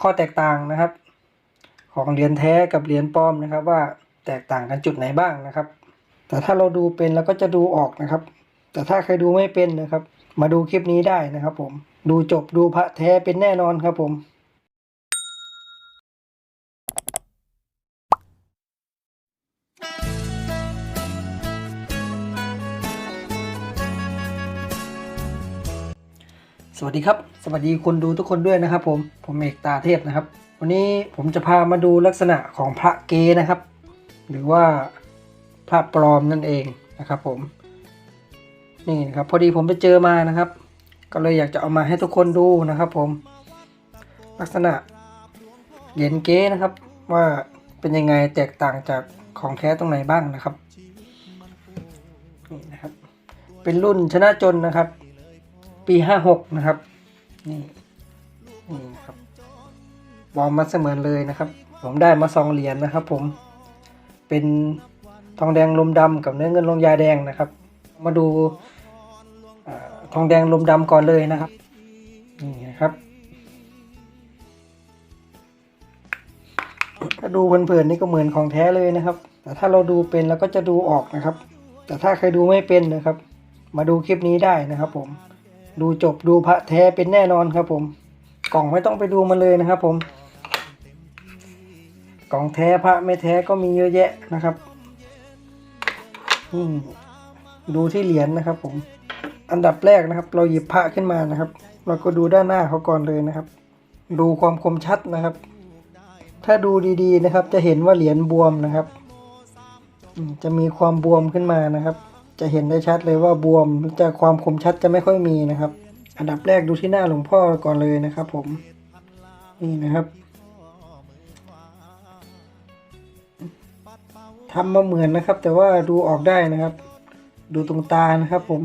ข้อแตกต่างนะครับ ของเหรียญแท้กับเหรียญปลอมนะครับ ว่าแตกต่างกันจุดไหนบ้างนะครับ แต่ถ้าเราดูเป็นเราก็จะดูออกนะครับ แต่ถ้าใครดูไม่เป็นนะครับ มาดูคลิปนี้ได้นะครับ ผมดูจบดูพระแท้เป็นแน่นอนครับผม สวัสดีครับ สวัสดีคนดูทุกคนด้วยนะครับ ผมผมเอกตาเทพนะครับ วันนี้ผมจะพามาดูลักษณะของพระเกนะครับ หรือว่าพระปลอมนั่นเองนะครับผมนี่นะครับพอดีผมไปเจอมานะครับ ก็เลยอยากจะเอามาให้ทุกคนดูนะครับผม ลักษณะเหรียญเกนะครับ ว่าเป็นยังไงแตกต่างจากของแท้ตรงไหนบ้างนะครับนี่นะครับ เป็นรุ่นชนะจนนะครับ ปีห้าหกนะครับ นี่นี่นะครับวอร์มมาเสมือนเลยนะครับ ผมได้มาสองเหรียญนะครับ ผมเป็นทองแดงลมดำกับเนื้อเงินลงยาแดงนะครับ มาดูอทองแดงลมดำก่อนเลยนะครับนี่นะครับ ถ้าดูเพลินๆนี่ก็เหมือนของแท้เลยนะครับ แต่ถ้าเราดูเป็นเราก็จะดูออกนะครับ แต่ถ้าใครดูไม่เป็นนะครับ มาดูคลิปนี้ได้นะครับ ผม ดูจบดูพระแท้เป็นแน่นอนครับผม กล่องไม่ต้องไปดูมันเลยนะครับผม กล่องแท้พระไม่แท้ก็มีเยอะแยะนะครับดูที่เหรียญนะครับ ผม อันดับแรกนะครับ เราหยิบพระขึ้นมานะครับ เราก็ดูด้านหน้าเขาก่อนเลยนะครับ ดูความคมชัดนะครับ ถ้าดูดีๆนะครับ จะเห็นว่าเหรียญบวมนะครับ จะมีความบวมขึ้นมานะครับ จะเห็นได้ชัดเลยว่าบวมจะความคมชัดจะไม่ค่อยมีนะครับ อันดับแรกดูที่หน้าหลวงพ่อก่อนเลยนะครับ ผมนี่นะครับทำมาเหมือนนะครับ แต่ว่าดูออกได้นะครับ ดูตรงตานะครับ ผม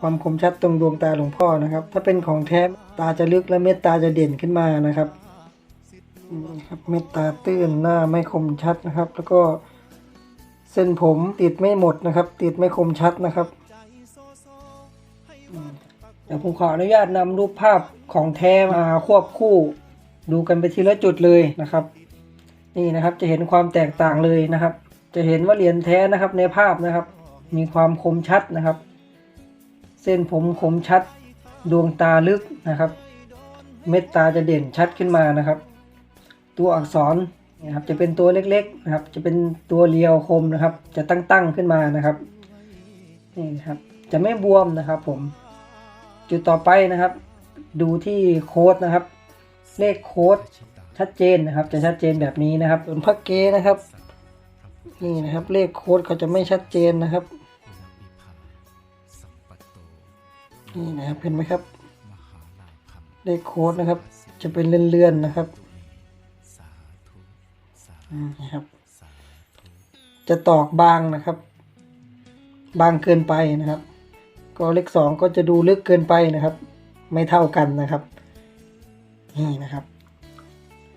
ความคมชัดตรงดวงตาหลวงพ่อนะครับ ถ้าเป็นของแท้ตาจะลึกและเม็ดตาจะเด่นขึ้นมานะครับครับเม็ดตาตื้นหน้าไม่คมชัดนะครับ แล้วก็ เส้นผมติดไม่หมดนะครับ ติดไม่คมชัดนะครับเดี๋ยวผมขออนุญาตนำรูปภาพของแท้มาควบคู่ ดูกันไปทีละจุดเลยนะครับ นี่นะครับจะเห็นความแตกต่างเลยนะครับ จะเห็นว่าเหรียญแท้นะครับในภาพนะครับ มีความคมชัดนะครับ เส้นผมคมชัด ดวงตาลึกนะครับ เม็ดตาจะเด่นชัดขึ้นมานะครับ ตัวอักษร นะครับจะเป็นตัวเล็กๆนะครับ จะเป็นตัวเรียวคมนะครับ จะตั้งๆขึ้นมานะครับนี่นครับ จะไม่บวมนะครับ ผม จุดต่อไปนะครับ ดูที่โค้ดนะครับ เลขโค้ดชัดเจนนะครับ จะชัดเจนแบบนี้นะครับส่วนพักเกนะครับนี่นะครับ เลขโค้ดเขาจะไม่ชัดเจนนะครับนี่นะครับเห็นไหมครับ เลขโค้ดนะครับ จะเป็นเลื่อนๆนะครับ นะครับ จะตอกบางนะครับ บางเกินไปนะครับ ก็เลขสองก็จะดูลึกเกินไปนะครับ ไม่เท่ากันนะครับนี่นะครับ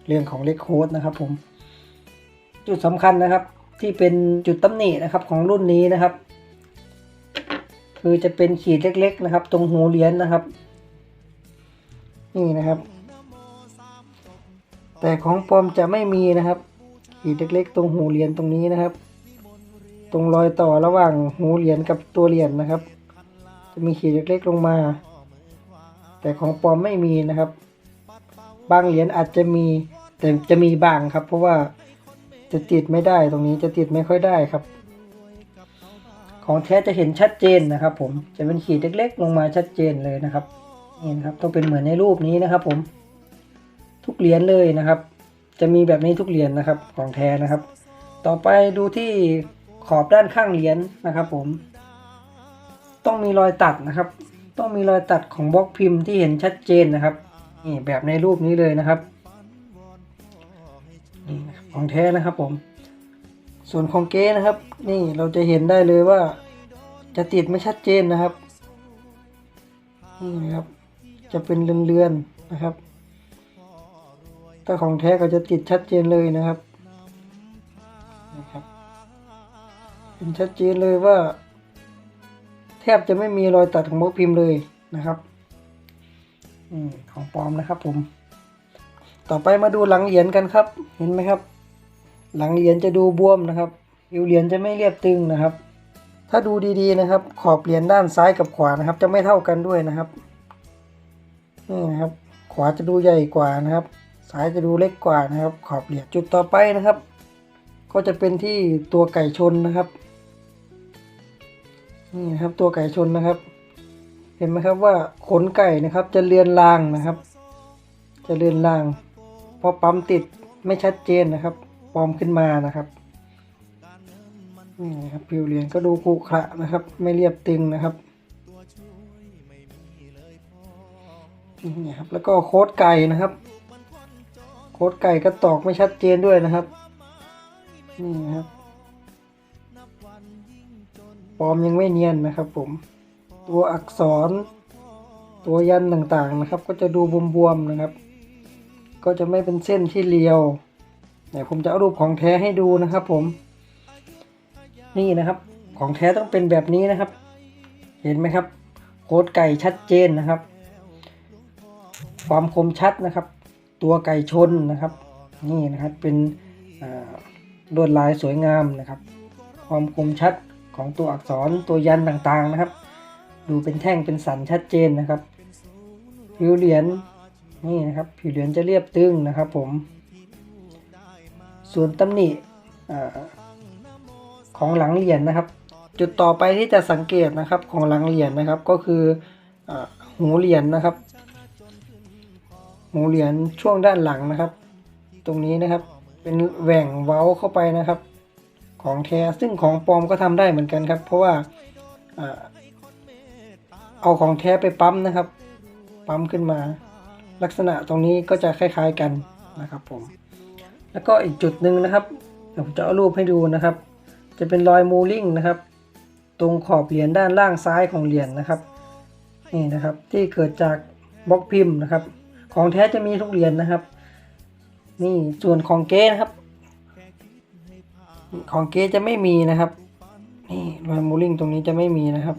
เรื่องของเลขโค้ดนะครับผม จุดสำคัญนะครับ ที่เป็นจุดตำหนินะครับ ของรุ่นนี้นะครับ คือจะเป็นขีดเล็ก ๆ นะครับ ตรงหูเหรียญนะครับ นี่นะครับ แต่ของปลอมจะไม่มีนะครับ ขีดเล็กๆ ตรงหูเหรียญตรงนี้นะครับ ตรงรอยต่อระหว่างหูเหรียญกับตัวเหรียญนะครับ จะมีขีดเล็กๆลงมา แต่ของปลอมไม่มีนะครับ บางเหรียญอาจจะมีแต่จะมีบางครับ เพราะว่าจะติดไม่ได้ตรงนี้จะติดไม่ค่อยได้ครับ ของแท้จะเห็นชัดเจนนะครับ ผมจะเป็นขีดเล็ก ๆ ลงมาชัดเจนเลยนะครับนี่นะครับต้องเป็นเหมือนในรูปนี้นะครับ ผม ทุกเหรียญเลยนะครับ จะมีแบบนี้ทุกเหรียญนะครับของแท้นะครับ ต่อไปดูที่ขอบด้านข้างเหรียญนะครับ ผม ต้องมีรอยตัดนะครับ ต้องมีรอยตัดของบล็อกพิมพ์ที่เห็นชัดเจนนะครับนี่แบบในรูปนี้เลยนะครับนี่ของแท้นะครับผม ส่วนของเก๊นะครับ นี่เราจะเห็นได้เลยว่า จะติดไม่ชัดเจนนะครับนี่นะครับ จะเป็นเรือนๆนะครับ ถ้าของแท้ก็จะติดชัดเจนเลยนะครับนะครับเห็นชัดเจนเลยว่า แทบจะไม่มีรอยตัดของบล็อกพิมพ์เลยนะครับอืมของปลอมนะครับ ผม ต่อไปมาดูหลังเหรียญกันครับ เห็นไหมครับ หลังเหรียญจะดูบวมนะครับผิวเหรียญจะไม่เรียบตึงนะครับ ถ้าดูดีๆนะครับ ขอบเหรียญด้านซ้ายกับขวานะครับ จะไม่เท่ากันด้วยนะครับนี่นะครับ ขวาจะดูใหญ่กว่านะครับ ซ้ายจะดูเล็กกว่านะครับขอบเหรียญจุดต่อไปนะครับ ก็จะเป็นที่ตัวไก่ชนนะครับนี่นะครับตัวไก่ชนนะครับ เห็นไหมครับว่าขนไก่นะครับจะเลือนลางนะครับ จะเลือนลางพอปั๊มติดไม่ชัดเจนนะครับปลอมขึ้นมานะครับนี่นะครับผิวเหรียญก็ดูขรุขระนะครับ ไม่เรียบตึงนะครับนี่ครับแล้วก็โค้ดไก่นะครับ โค้ดไก่ก็ตอกไม่ชัดเจนด้วยนะครับ นี่นะครับปอมยังไม่เนียนนะครับ ผม ตัวอักษร ตัวยันต่างๆนะครับ ก็จะดูบวมๆนะครับ ก็จะไม่เป็นเส้นที่เรียวเดี๋ยวผมจะเอารูปของแท้ให้ดูนะครับ ผม นี่นะครับ ของแท้ต้องเป็นแบบนี้นะครับ เห็นไหมครับ โค้ดไก่ชัดเจนนะครับ ความคมชัดนะครับ ตัวไก่ชนนะครับ นี่นะครับเป็นลวดลายสวยงามนะครับ ความคมชัดของตัวอักษรตัวยันต่างๆนะครับ ดูเป็นแท่งเป็นสันชัดเจนนะครับ ผิวเหรียญนี่นะครับ ผิวเหรียญจะเรียบตึงนะครับ ผม ส่วนตำหนิของหลังเหรียญนะครับ จุดต่อไปที่จะสังเกตนะครับของหลังเหรียญนะครับ ก็คืออหูเหรียญนะครับ หูเหรียญช่วงด้านหลังนะครับ ตรงนี้นะครับเป็นแหว่งเว้าเข้าไปนะครับ ของแท้ซึ่งของปลอมก็ทำได้เหมือนกันครับ เพราะว่าอ่าเอาของแท้ไปปั๊มนะครับ ปั๊มขึ้นมา ลักษณะตรงนี้ก็จะคล้าย ๆกันนะครับผมแล้วก็อีกจุดหนึ่งนะครับเดี๋ยวผมจะเอารูปให้ดูนะครับ จะเป็นรอยมูลิ่งนะครับ ตรงขอบเหรียญด้านล่างซ้ายของเหรียญนะครับนี่นะครับที่เกิดจากบล็อกพิมพ์นะครับ ของแท้จะมีทุกเหรียญนะครับ นี่ส่วนของเก๊นะครับ ของเก๊จะไม่มีนะครับ นี่รอยมูลิ่งตรงนี้จะไม่มีนะครับ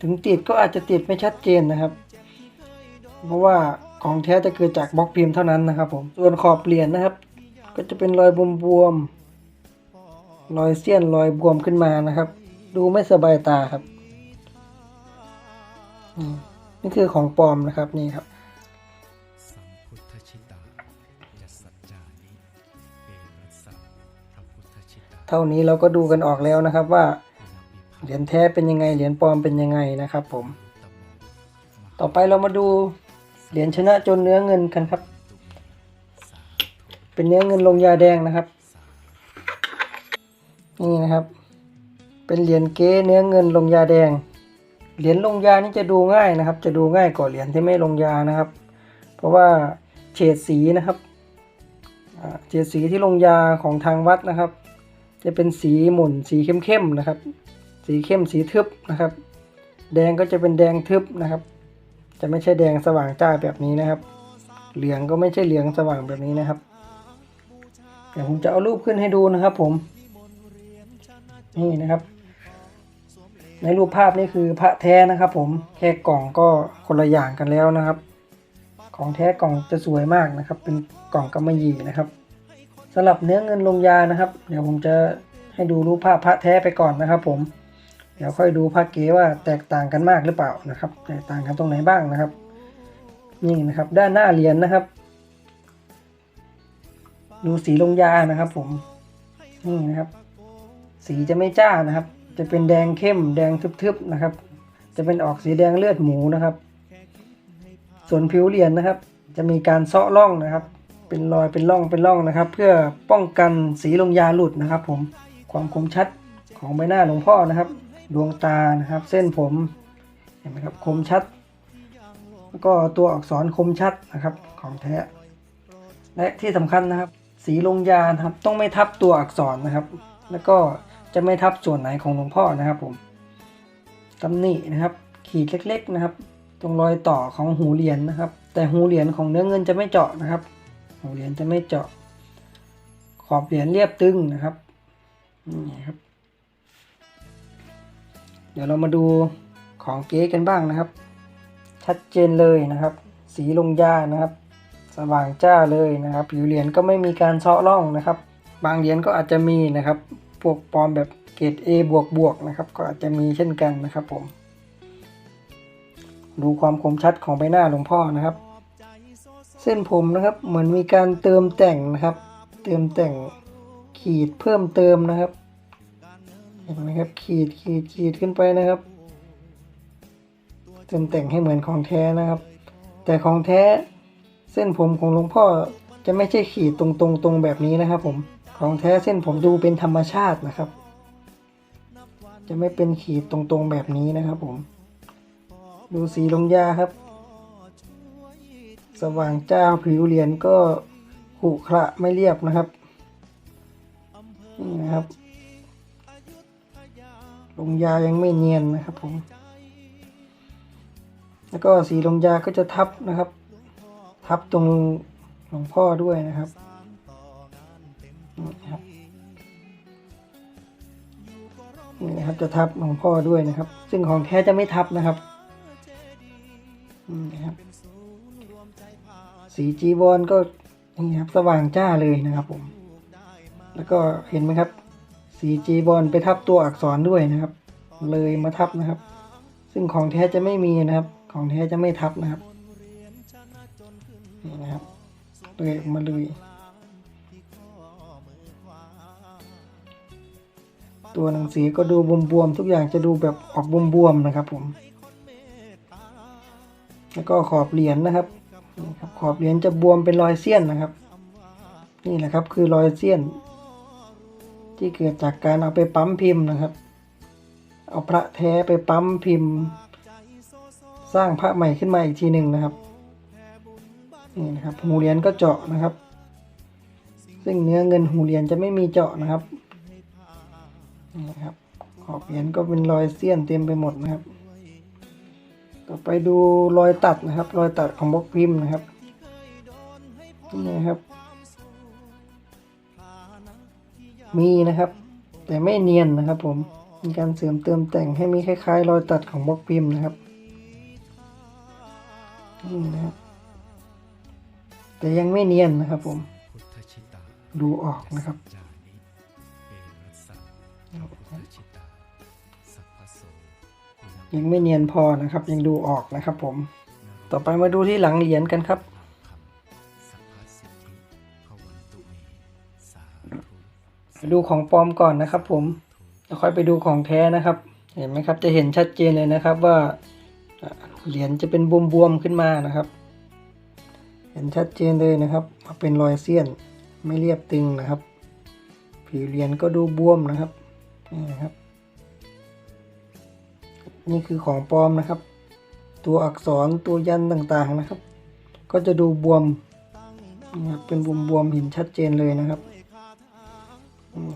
ถึงติดก็อาจจะติดไม่ชัดเจนนะครับ เพราะว่าของแท้จะเกิดจากบล็อกพิมพ์เท่านั้นนะครับ ผมส่วนขอบเหรียญนะครับ ก็จะเป็นรอยบวมๆรอยเสี้ยนรอยบวมขึ้นมานะครับ ดูไม่สบายตาครับ อืม นี่คือของปลอมนะครับนี่ครับเท่านี้เราก็ดูกันออกแล้วนะครับว่าเหรียญแท้เป็นยังไงเหรียญปลอมเป็นยังไงนะครับ ผม ต่อไปเรามาดูเหรียญชนะจนเนื้อเงินกันครับ เป็นเนื้อเงินลงยาแดงนะครับ นี่นะครับ เป็นเหรียญเก๊เนื้อเงินลงยาแดง เหรียญลงยานี่จะดูง่ายนะครับ จะดูง่ายกว่าเหรียญที่ไม่ลงยานะครับ เพราะว่าเฉดสีนะครับเฉดสีที่ลงยาของทางวัดนะครับ จะเป็นสีหม่นสีเข้มๆนะครับ สีเข้มสีทึบนะครับ แดงก็จะเป็นแดงทึบนะครับ จะไม่ใช่แดงสว่างจ้าแบบนี้นะครับ เหลืองก็ไม่ใช่เหลืองสว่างแบบนี้นะครับเดี๋ยวผมจะเอารูปขึ้นให้ดูนะครับ ผมนี่นะครับ ในรูปภาพนี่คือพระแท้นะครับผมแค่กล่องก็คนละอย่างกันแล้วนะครับ ของแท้กล่องจะสวยมากนะครับ เป็นกล่องกำมะหยี่นะครับสำหรับเนื้อเงินลงยานะครับ เดี๋ยวผมจะให้ดูรูปภาพพระแท้ไปก่อนนะครับ ผม เดี๋ยวค่อยดูพระเก๋ว่าแตกต่างกันมากหรือเปล่านะครับ แตกต่างกันตรงไหนบ้างนะครับนี่นะครับ ด้านหน้าเหรียญนะครับ ดูสีลงยานะครับ ผมนี่นะครับ สีจะไม่จ้านะครับ จะเป็นแดงเข้มแดงทึบๆนะครับ จะเป็นออกสีแดงเลือดหมูนะครับ ส่วนผิวเหรียญนะครับ จะมีการเซาะร่องนะครับ เป็นรอยเป็นร่องเป็นร่องนะครับ เพื่อป้องกันสีลงยาหลุดนะครับ ผมความคมชัดของใบหน้าหลวงพ่อนะครับ ดวงตานะครับ เส้นผมเห็นไหมครับคมชัด แล้วก็ตัวอักษรคมชัดนะครับของแท้ และที่สำคัญนะครับ สีลงยานะครับต้องไม่ทับตัวอักษรนะครับ แล้วก็ จะไม่ทับส่วนไหนของหลวงพ่อนะครับผมตำหนินะครับ ขีดเล็กๆนะครับ ตรงรอยต่อของหูเหรียญนะครับ แต่หูเหรียญของเนื้อเงินจะไม่เจาะนะครับ หูเหรียญจะไม่เจาะ ขอบเหรียญเรียบตึงนะครับนี่ครับ เดี๋ยวเรามาดูของเก๊กันบ้างนะครับ ชัดเจนเลยนะครับ สีลงยานะครับ สว่างจ้าเลยนะครับ ผิวเหรียญก็ไม่มีการเซาะร่องนะครับ บางเหรียญก็อาจจะมีนะครับ พวกปลอมแบบเกรด A บวกบวกนะครับ ก็อาจจะมีเช่นกันนะครับผม ดูความคมชัดของใบหน้าหลวงพ่อนะครับ เส้นผมนะครับเหมือนมีการเติมแต่งนะครับ เติมแต่งขีดเพิ่มเติมนะครับเห็นไหมครับขีดขีดขีดขึ้นไปนะครับ เติมแต่งให้เหมือนของแท้นะครับ แต่ของแท้เส้นผมของหลวงพ่อจะไม่ใช่ขีดตรงตรงตรงแบบนี้นะครับผม ของแท้เส้นผมดูเป็นธรรมชาตินะครับ จะไม่เป็นขีดตรงตรงแบบนี้นะครับผม ดูสีลงยาครับ สว่างจ้าผิวเหรียญก็ขรุขระไม่เรียบนะครับ นี่นะครับ ลงยายังไม่เนียนนะครับผม แล้วก็สีลงยาก็จะทับนะครับ ทับตรงหลวงพ่อด้วยนะครับ นี่ครับนี่นะครับจะทับหลวงพ่อด้วยนะครับ ซึ่งของแท้จะไม่ทับนะครับนี่นะครับ สีจีวรก็นี่ครับสว่างจ้าเลยนะครับผม แล้วก็เห็นไหมครับ สีจีบอลไปทับตัวอักษรด้วยนะครับ เลยมาทับนะครับ ซึ่งของแท้จะไม่มีนะครับ ของแท้จะไม่ทับนะครับนี่นะครับเลยมาเลย ตัวหนังสือก็ดูบวมๆทุกอย่างจะดูแบบออกบวมๆนะครับ ผม แล้วก็ขอบเหรียญนะครับนี่ครับ ขอบเหรียญจะบวมเป็นรอยเสี้ยนนะครับ นี่แหละครับคือรอยเสี้ยน ที่เกิดจากการเอาไปปั๊มพิมพ์นะครับ เอาพระแท้ไปปั๊มพิมพ์ สร้างพระใหม่ขึ้นมาอีกทีหนึ่งนะครับนี่นะครับหูเหรียญก็เจาะนะครับ ซึ่งเนื้อเงินหูเหรียญจะไม่มีเจาะนะครับ นี่นะครับ ขอบเหรียญก็เป็นรอยเสี้ยนเต็มไปหมดนะครับ ต่อไปดูรอยตัดนะครับ รอยตัดของบล็อกพิมพ์นะครับนี่นะครับ มีนะครับ แต่ไม่เนียนนะครับ ผมมีการเสริมเติมแต่งให้มีคล้าย ๆ รอยตัดของบล็อกพิมพ์นะครับนี่นะครับ แต่ยังไม่เนียนนะครับผม ดูออกนะครับ ยังไม่เนียนพอนะครับ ยังดูออกนะครับผมต่อไปมาดูที่หลังเหรียญกันครับไปดูของปลอมก่อนนะครับ ผมแล้วค่อยไปดูของแท้นะครับ เห็นไหมครับ จะเห็นชัดเจนเลยนะครับว่าเหรียญจะเป็นบวมๆขึ้นมานะครับ เห็นชัดเจนเลยนะครับเป็นรอยเสี้ยนไม่เรียบตึงนะครับ ผิวเหรียญก็ดูบวมนะครับนี่นะครับ นี่คือของปลอมนะครับ ตัวอักษรตัวยันต่างๆนะครับ ก็จะดูบวมนะครับเป็นบวมๆเห็นชัดเจนเลยนะครับ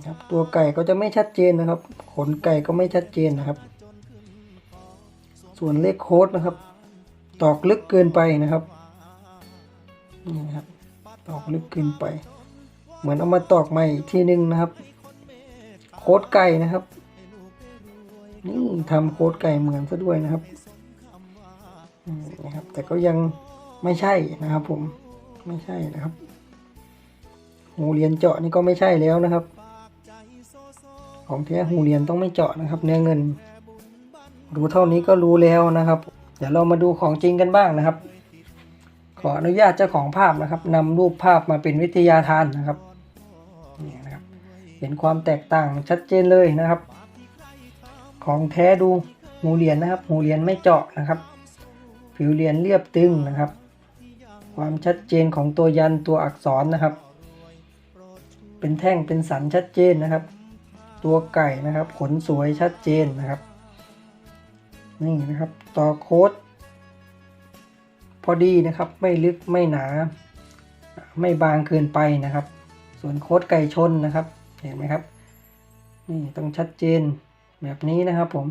ครับ ตัวไก่ก็จะไม่ชัดเจนนะครับ ขนไก่ก็ไม่ชัดเจนนะครับ ส่วนเลขโค้ดนะครับ ตอกลึกเกินไปนะครับนี่นะครับ ตอกลึกเกินไป เหมือนเอามาตอกใหม่อีกทีนึงนะครับ โค้ดไก่นะครับ นี่ทำโค้ดไก่เหมือนซะด้วยนะครับนะครับ แต่ก็ยังไม่ใช่นะครับ ผมไม่ใช่นะครับหูเหรียญเจาะนี่ก็ไม่ใช่แล้วนะครับ ของแท้หูเหรียญต้องไม่เจาะนะครับ เนื้อเงิน รู้เท่านี้ก็รู้แล้วนะครับ เดี๋ยวเรามาดูของจริงกันบ้างนะครับ ขออนุญาตเจ้าของภาพนะครับนำรูปภาพมาเป็นวิทยาทานนะครับนี่นะครับ เห็นความแตกต่างชัดเจนเลยนะครับ ของแท้ดูหูเหรียญนะครับ หูเหรียญไม่เจาะนะครับ ผิวเหรียญเรียบตึงนะครับ ความชัดเจนของตัวยันตัวอักษรนะครับ เป็นแท่งเป็นสันชัดเจนนะครับ ตัวไก่นะครับ ขนสวยชัดเจนนะครับ นี่นะครับ ต่อโค้ดพอดีนะครับ ไม่ลึกไม่หนา ไม่บางเกินไปนะครับ ส่วนโค้ดไก่ชนนะครับ เห็นไหมครับ นี่ต้องชัดเจน แบบนี้นะครับผม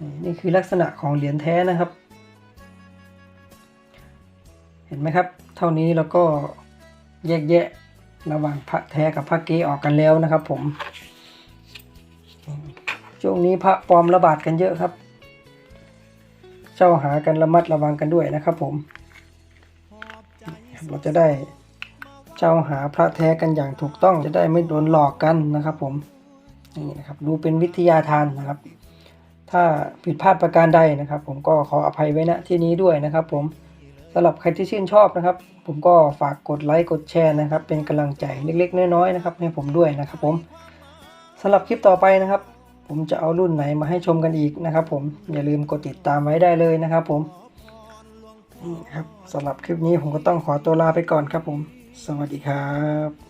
นี่นี่คือลักษณะของเหรียญแท้นะครับ เห็นไหมครับ เท่านี้แล้วก็แยกแยะระหว่างพระแท้กับพระเก๊ออกกันแล้วนะครับ ผม ช่วงนี้พระปลอมระบาดกันเยอะครับเช่าหากันระมัดระวังกันด้วยนะครับ ผม เราจะได้เจ้าหาพระแท้กันอย่างถูกต้องจะได้ไม่โดนหลอกกันนะครับ ผม นี่นะครับดูเป็นวิทยาทานนะครับ ถ้าผิดพลาดประการใดนะครับ ผมก็ขออภัยไว้ณที่นี้ด้วยนะครับ ผมสำหรับใครที่ชื่นชอบนะครับ ผมก็ฝากกดไลค์กดแชร์นะครับ เป็นกำลังใจเล็กๆน้อยๆนะครับให้ผมด้วยนะครับ ผมสำหรับคลิปต่อไปนะครับ ผมจะเอารุ่นไหนมาให้ชมกันอีกนะครับ ผมอย่าลืมกดติดตามไว้ได้เลยนะครับ ผมนี่ครับสำหรับคลิปนี้ผมก็ต้องขอตัวลาไปก่อนครับ ผม สวัสดีครับ